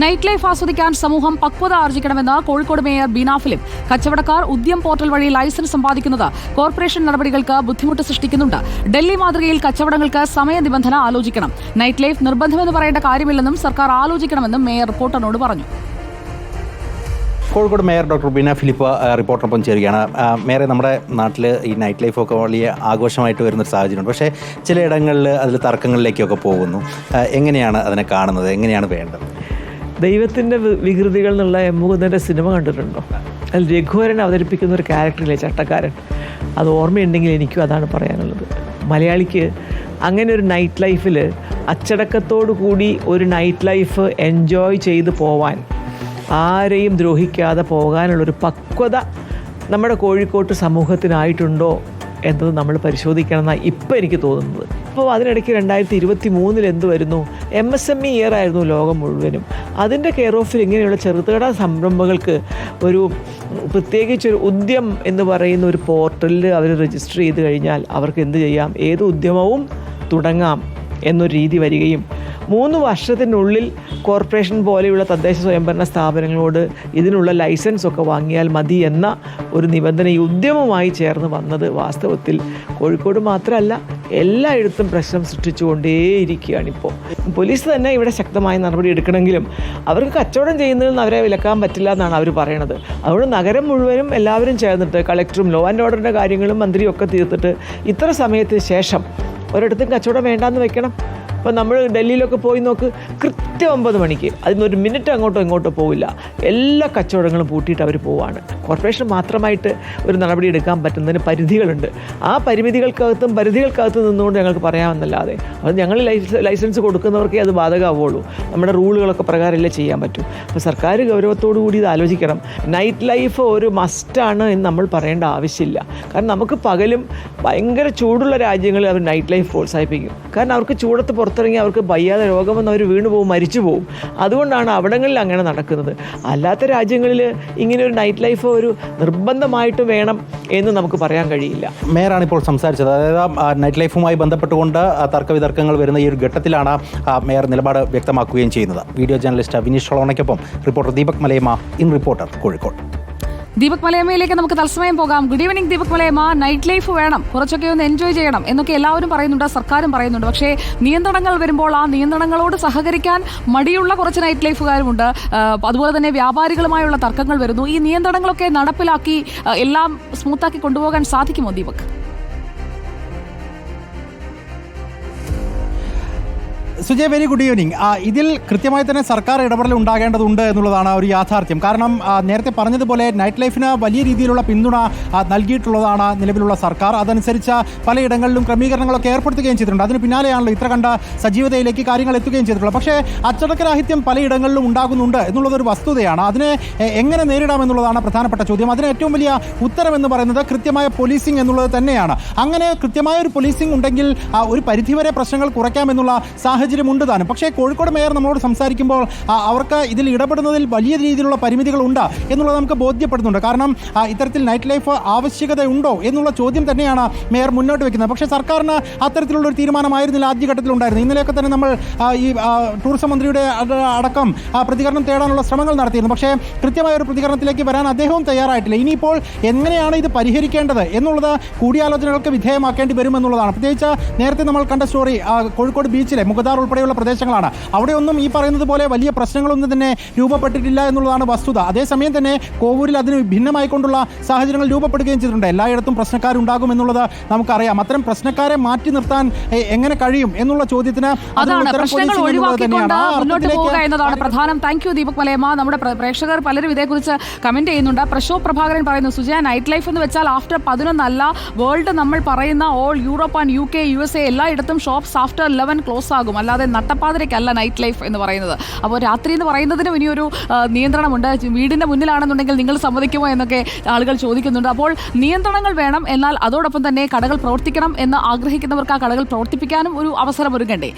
Night life ആസ്വദിക്കാൻ സമൂഹം പക്വത ആർജിക്കണമെന്ന് കോഴിക്കോട് മേയർ ബീന ഫിലിം കച്ചവടക്കാർ ഉദ്യം പോർട്ടൽ വഴി ലൈസൻസ് സമ്പാദിക്കുന്നത് കോർപ്പറേഷൻ നടപടികൾക്ക് ബുദ്ധിമുട്ട് സൃഷ്ടിക്കുന്നുണ്ട്. ഡൽഹി മാതൃകയിൽ കച്ചവടങ്ങൾക്ക് സമയ നിബന്ധന ആലോചിക്കണം. നൈറ്റ് ലൈഫ് നിർബന്ധമെന്ന് പറയേണ്ട കാര്യമില്ലെന്നും സർക്കാർ ആലോചിക്കണമെന്നും മേയർ റിപ്പോർട്ടറിനോട് പറഞ്ഞു. കോഴിക്കോട് മേയർ ഡോക്ടർ ബീന ഫിലിപ്പ് റിപ്പോർട്ടിനൊപ്പം ചേരുകയാണ്. മേയറെ നമ്മുടെ നാട്ടിൽ ഈ നൈറ്റ് ലൈഫൊക്കെ വലിയ ആഘോഷമായിട്ട് വരുന്നൊരു സാഹചര്യമുണ്ട്. പക്ഷേ ചിലയിടങ്ങളിൽ അതിൽ തർക്കങ്ങളിലേക്കൊക്കെ പോകുന്നു. എങ്ങനെയാണ് അതിനെ കാണുന്നത്? എങ്ങനെയാണ് വേണ്ടത്? ദൈവത്തിന്റെ വികൃതികൾ എന്നുള്ള എം മുകുന്ദന്റെ സിനിമ കണ്ടിട്ടുണ്ടോ? അതിൽ രഘുവരൻ അവതരിപ്പിക്കുന്ന ഒരു ക്യാരക്ടറില്ലേ ചട്ടക്കാരൻ? അത് ഓർമ്മയുണ്ടെങ്കിൽ എനിക്കും അതാണ് പറയാനുള്ളത്. മലയാളിക്ക് അങ്ങനെ ഒരു നൈറ്റ് ലൈഫിൽ അച്ചടക്കത്തോടു കൂടി ഒരു നൈറ്റ് ലൈഫ് എൻജോയ് ചെയ്ത് പോവാൻ ആരെയും ദ്രോഹിക്കാതെ പോകാനുള്ളൊരു പക്വത നമ്മുടെ കോഴിക്കോട്ട് സമൂഹത്തിനായിട്ടുണ്ടോ എന്നത് നമ്മൾ പരിശോധിക്കണം എന്നാണ് ഇപ്പം എനിക്ക് തോന്നുന്നത്. അപ്പോൾ അതിനിടയ്ക്ക് രണ്ടായിരത്തി ഇരുപത്തി മൂന്നിൽ എന്ത് വരുന്നു? M S M E year ആയിരുന്നു ലോകം മുഴുവനും. അതിന്റെ കെയർ ഓഫിൽ ഇങ്ങനെയുള്ള ചെറുകിട സംരംഭങ്ങൾക്ക് ഒരു പ്രത്യേകിച്ച് ഒരു ഉദ്യം എന്ന് പറയുന്ന ഒരു പോർട്ടലിൽ അവർ രജിസ്റ്റർ ചെയ്ത് കഴിഞ്ഞാൽ അവർക്ക് എന്ത് ചെയ്യാം? ഏത് ഉദ്യമവും തുടങ്ങാം എന്നൊരു രീതി വരികയും മൂന്ന് വർഷത്തിനുള്ളിൽ കോർപ്പറേഷൻ പോലെയുള്ള തദ്ദേശ സ്വയംഭരണ സ്ഥാപനങ്ങളോട് ഇതിനുള്ള ലൈസൻസ് ഒക്കെ വാങ്ങിയാൽ മതി എന്ന ഒരു നിബന്ധന ഈ ഉദ്യമമായി ചേർന്ന് വന്നത് വാസ്തവത്തിൽ കോഴിക്കോട് മാത്രമല്ല എല്ലായിടത്തും പ്രശ്നം സൃഷ്ടിച്ചുകൊണ്ടേയിരിക്കുകയാണ് ഇപ്പോൾ. പോലീസ് തന്നെ ഇവിടെ ശക്തമായ നടപടി എടുക്കണമെങ്കിലും അവർക്ക് കച്ചവടം ചെയ്യുന്നതിൽ അവരെ വിലക്കാൻ പറ്റില്ല എന്നാണ് അവർ പറയണത്. അതുകൊണ്ട് നഗരം മുഴുവനും എല്ലാവരും ചേർന്നിട്ട് കളക്ടറും ലോ ആൻഡ് ഓർഡറിന്റെ കാര്യങ്ങളും മന്ത്രിയും ഒക്കെ തീർത്തിട്ട് ഇത്ര സമയത്തിന് ശേഷം ഒരിടത്തും കച്ചവടം വേണ്ടാന്ന് വെക്കണം. ഇപ്പം നമ്മൾ ഡൽഹിയിലൊക്കെ പോയി നോക്ക് കൃത്യം ഒമ്പത് മണിക്ക്. അതിനൊരു മിനിറ്റ് അങ്ങോട്ടോ ഇങ്ങോട്ടോ പോവില്ല. എല്ലാ കച്ചവടങ്ങളും പൂട്ടിയിട്ട് അവർ പോവാണ്. കോർപ്പറേഷൻ മാത്രമായിട്ട് ഒരു നടപടി എടുക്കാൻ പറ്റുന്നതിന് പരിധികളുണ്ട്. ആ പരിമിതികൾക്കകത്തും പരിധികൾക്കകത്ത് നിന്നുകൊണ്ട് ഞങ്ങൾക്ക് പറയാമെന്നല്ലാതെ. അത് ഞങ്ങൾ ലൈസ- ലൈസൻസ് കൊടുക്കുന്നവർക്കേ അത് ബാധകമാവുള്ളൂ. നമ്മുടെ റൂളുകളൊക്കെ പ്രകാരമല്ലേ ചെയ്യാൻ പറ്റും. അപ്പോൾ സർക്കാർ ഗൗരവത്തോടു കൂടി ഇത് ആലോചിക്കണം. നൈറ്റ് ലൈഫ് ഒരു മസ്റ്റാണ് എന്ന് നമ്മൾ പറയേണ്ട ആവശ്യമില്ല. കാരണം നമുക്ക് പകലും ഭയങ്കര ചൂടുള്ള രാജ്യങ്ങളിൽ അവർ നൈറ്റ് ലൈഫ് പ്രോത്സാഹിപ്പിക്കും. കാരണം അവർക്ക് ചൂടത്ത് പുറത്തിറങ്ങി അവർക്ക് വയ്യാതെ രോഗം വന്ന് അവർ വീണു പോകും മരിച്ചു പോകും അതുകൊണ്ടാണ് അവിടങ്ങളിൽ അങ്ങനെ നടക്കുന്നത്. അല്ലാത്ത രാജ്യങ്ങളിൽ ഇങ്ങനെ ഒരു നൈറ്റ് ലൈഫ് ഒരു നിർബന്ധമായിട്ട് വേണം എന്ന് നമുക്ക് പറയാൻ കഴിയില്ല. മേയറാണ് ഇപ്പോൾ സംസാരിച്ചത്. അതായത് ആ, നൈറ്റ് ലൈഫുമായി ബന്ധപ്പെട്ടുകൊണ്ട് തർക്കവിതർക്കങ്ങൾ വരുന്ന ഈ ഒരു ഘട്ടത്തിലാണ് മേയർ നിലപാട് വ്യക്തമാക്കുകയും ചെയ്യുന്നത്. Video journalist Vineesh ഷോളോണയ്ക്കൊപ്പം reporter Deepak Malayamma in reporter Kozhikode. Deepak മലയമ്മയിലേക്ക് നമുക്ക് തത്സമയം പോകാം. Good evening Deepak Malayamma. Night life വേണം. കുറച്ചൊക്കെ ഒന്ന് എൻജോയ് ചെയ്യണം എന്നൊക്കെ എല്ലാവരും പറയുന്നുണ്ട്. സർക്കാരും പറയുന്നുണ്ട്. പക്ഷേ നിയന്ത്രണങ്ങൾ വരുമ്പോൾ ആ നിയന്ത്രണങ്ങളോട് സഹകരിക്കാൻ മടിയുള്ള കുറച്ച് നൈറ്റ് ലൈഫുകാരുമുണ്ട് അതുപോലെ തന്നെ വ്യാപാരികളുമായുള്ള തർക്കങ്ങൾ വരുന്നു. ഈ നിയന്ത്രണങ്ങളൊക്കെ നടപ്പിലാക്കി എല്ലാം സ്മൂത്താക്കി കൊണ്ടുപോകാൻ സാധിക്കുമോ Deepak? Sujay very good evening ഇതിൽ കൃത്യമായി തന്നെ സർക്കാർ ഇടപെടൽ ഉണ്ടാകേണ്ടതുണ്ട് എന്നുള്ളതാണ് ഒരു യാഥാർത്ഥ്യം. കാരണം നേരത്തെ പറഞ്ഞതുപോലെ നൈറ്റ് ലൈഫിന് വലിയ രീതിയിലുള്ള പിന്തുണ നൽകിയിട്ടുള്ളതാണ് നിലവിലുള്ള സർക്കാർ. അതനുസരിച്ച് പലയിടങ്ങളിലും ക്രമീകരണങ്ങളൊക്കെ ഏർപ്പെടുത്തുകയും ചെയ്തിട്ടുണ്ട്. അതിന് പിന്നാലെയാണല്ലോ ഇത്ര കണ്ട സജീവതയിലേക്ക് കാര്യങ്ങൾ എത്തുകയും ചെയ്തിട്ടുള്ളത്. പക്ഷേ അച്ചടക്കരാഹിത്യം പലയിടങ്ങളിലും ഉണ്ടാകുന്നുണ്ട് എന്നുള്ളതൊരു വസ്തുതയാണ്. അതിനെ എങ്ങനെ നേരിടാം എന്നുള്ളതാണ് പ്രധാനപ്പെട്ട ചോദ്യം. അതിന് ഏറ്റവും വലിയ ഉത്തരം എന്ന് പറയുന്നത് കൃത്യമായ പോലീസിംഗ് എന്നുള്ളത് തന്നെയാണ്. അങ്ങനെ കൃത്യമായ ഒരു പോലീസിംഗ് ഉണ്ടെങ്കിൽ ഒരു പരിധിവരെ പ്രശ്നങ്ങൾ കുറയ്ക്കാമെന്നുള്ള സാഹചര്യം ഉണ്ട് താനും. പക്ഷേ കോഴിക്കോട് മേയർ നമ്മളോട് സംസാരിക്കുമ്പോൾ അവർക്ക് ഇതിൽ ഇടപെടുന്നതിൽ വലിയ രീതിയിലുള്ള പരിമിതികളുണ്ട് എന്നുള്ളത് നമുക്ക് ബോധ്യപ്പെടുന്നുണ്ട്. കാരണം ഇത്തരത്തിൽ നൈറ്റ് ലൈഫ് ആവശ്യകതയുണ്ടോ എന്നുള്ള ചോദ്യം തന്നെയാണ് മേയർ മുന്നോട്ട് വെക്കുന്നത്. പക്ഷേ സർക്കാരിന് അത്തരത്തിലുള്ള ഒരു തീരുമാനമായിരുന്നില്ല ആദ്യഘട്ടത്തിൽ ഉണ്ടായിരുന്നത് ഇന്നലെയൊക്കെ തന്നെ നമ്മൾ ഈ ടൂറിസം മന്ത്രിയുടെ അടക്കം പ്രതികരണം തേടാനുള്ള ശ്രമങ്ങൾ നടത്തിയിരുന്നു. പക്ഷേ കൃത്യമായ ഒരു പ്രതികരണത്തിലേക്ക് വരാൻ അദ്ദേഹവും തയ്യാറായിട്ടില്ല. ഇനിയിപ്പോൾ എങ്ങനെയാണ് ഇത് പരിഹരിക്കേണ്ടത് എന്നുള്ളത് കൂടിയാലോചനകൾക്ക് വിധേയമാക്കേണ്ടി വരുമെന്നുള്ളതാണ്. പ്രത്യേകിച്ച് നേരത്തെ നമ്മൾ കണ്ട സ്റ്റോറി കോഴിക്കോട് ബീച്ചിലെ മുഖദാർ ഉൾപ്പെടെയുള്ള പ്രദേശങ്ങളാണ്. അവിടെയൊന്നും ഈ പറയുന്നത് പോലെ വലിയ പ്രശ്നങ്ങളൊന്നും തന്നെ രൂപപ്പെട്ടിട്ടില്ല എന്നുള്ളതാണ് വസ്തുത. അതേസമയം തന്നെ കോവൂരിൽ അതിന് ഭിന്നമായിക്കൊണ്ടുള്ള സാഹചര്യങ്ങൾ രൂപപ്പെടുകയും ചെയ്തിട്ടുണ്ട്. എല്ലായിടത്തും പ്രശ്നക്കാരുണ്ടാകും എന്നുള്ളത് നമുക്കറിയാം. അത്തരം പ്രശ്നക്കാരെ മാറ്റി നിർത്താൻ എങ്ങനെ കഴിയും എന്നുള്ള ചോദ്യത്തിന് മുന്നോട്ട് പോവുക എന്നതാണ് പ്രധാനം. Thank you Deepak Malayamma. നമ്മുടെ പ്രേക്ഷകർ പലരും ഇതേക്കുറിച്ച് കമന്റ് ചെയ്യുന്നുണ്ട്. പ്രശോ പ്രഭാകരൻ പറയുന്നു സുജയ നൈറ്റ് ലൈഫ് എന്ന് വെച്ചാൽ ആഫ്റ്റർ പതിനൊന്നല്ല വേൾഡ് നമ്മൾ പറയുന്ന all Europe and U K U S A എല്ലായിടത്തും ഷോപ്സ് ആഫ്റ്റർ ലെവൻ ക്ലോസ് ആകും. അല്ലാതെ നട്ടപ്പാതിരയ്ക്കല്ല നൈറ്റ് ലൈഫ് എന്ന് പറയുന്നത്. അപ്പോൾ രാത്രി എന്ന് പറയുന്നതിനും ഇനിയൊരു നിയന്ത്രണമുണ്ട്. വീടിന്റെ മുന്നിലാണെന്നുണ്ടെങ്കിൽ നിങ്ങൾ സമ്മതിക്കുമോ എന്നൊക്കെ ആളുകൾ ചോദിക്കുന്നുണ്ട്. അപ്പോൾ നിയന്ത്രണങ്ങൾ വേണം എന്നാൽ അതോടൊപ്പം തന്നെ കടകൾ പ്രവർത്തിക്കണം എന്ന് ആഗ്രഹിക്കുന്നവർക്ക് ആ കടകൾ പ്രവർത്തിപ്പിക്കാനും ഒരു അവസരം ഒരുങ്ങണ്ടേ?